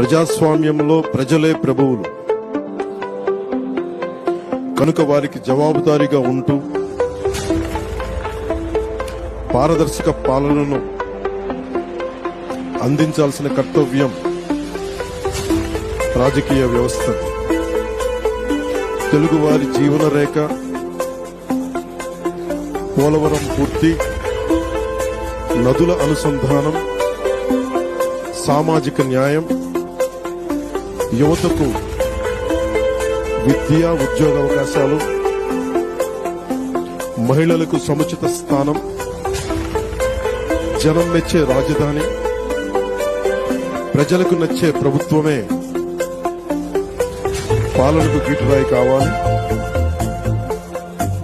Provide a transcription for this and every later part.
ప్రజాస్వామ్యంలో ప్రజలే ప్రభువులు. కనుక వారికి జవాబుదారీగా ఉంటూ పారదర్శక పాలనను అందించాల్సిన కర్తవ్యం రాజకీయ వ్యవస్థ. తెలుగువారి జీవన రేఖ పోలవరం పూర్తి నదుల అనుసంధానం సామాజిక న్యాయం యువతకు విద్యా ఉద్యోగ అవకాశాలు మహిళలకు సముచిత స్థానం జనం మెచ్చే రాజధాని ప్రజలకు నచ్చే ప్రభుత్వమే పాలనకు గిట్టురాయి కావాలి.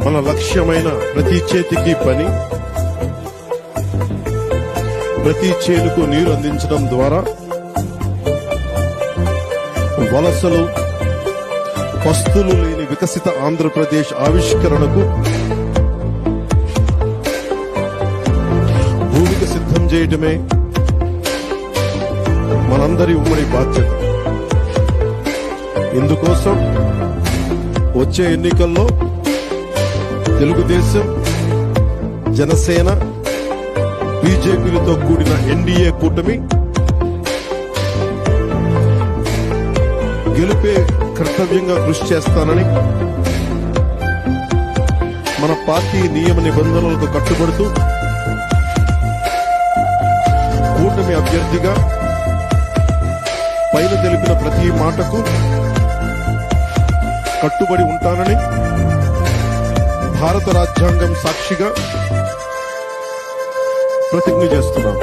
మన లక్ష్యమైన ప్రతి చేతికి పని ప్రతి చేనుకు నీరు అందించడం ద్వారా వలసలు పస్తులు లేని వికసిత ఆంధ్రప్రదేశ్ ఆవిష్కరణకు భూమికి సిద్ధం చేయటమే మనందరి ఉమ్మడి బాధ్యత. ఇందుకోసం వచ్చే ఎన్నికల్లో తెలుగుదేశం జనసేన బీజేపీలతో కూడిన ఎన్డీఏ కూటమి గెలిపే కర్తవ్యంగా కృషి చేస్తానని మన పార్టీ నియమ నిబంధనలకు కట్టుబడుతూ కూటమి అభ్యర్థిగా పైన తెలిపిన ప్రతి మాటకు కట్టుబడి ఉంటానని భారత రాజ్యాంగం సాక్షిగా ప్రతిజ్ఞ చేస్తున్నాను.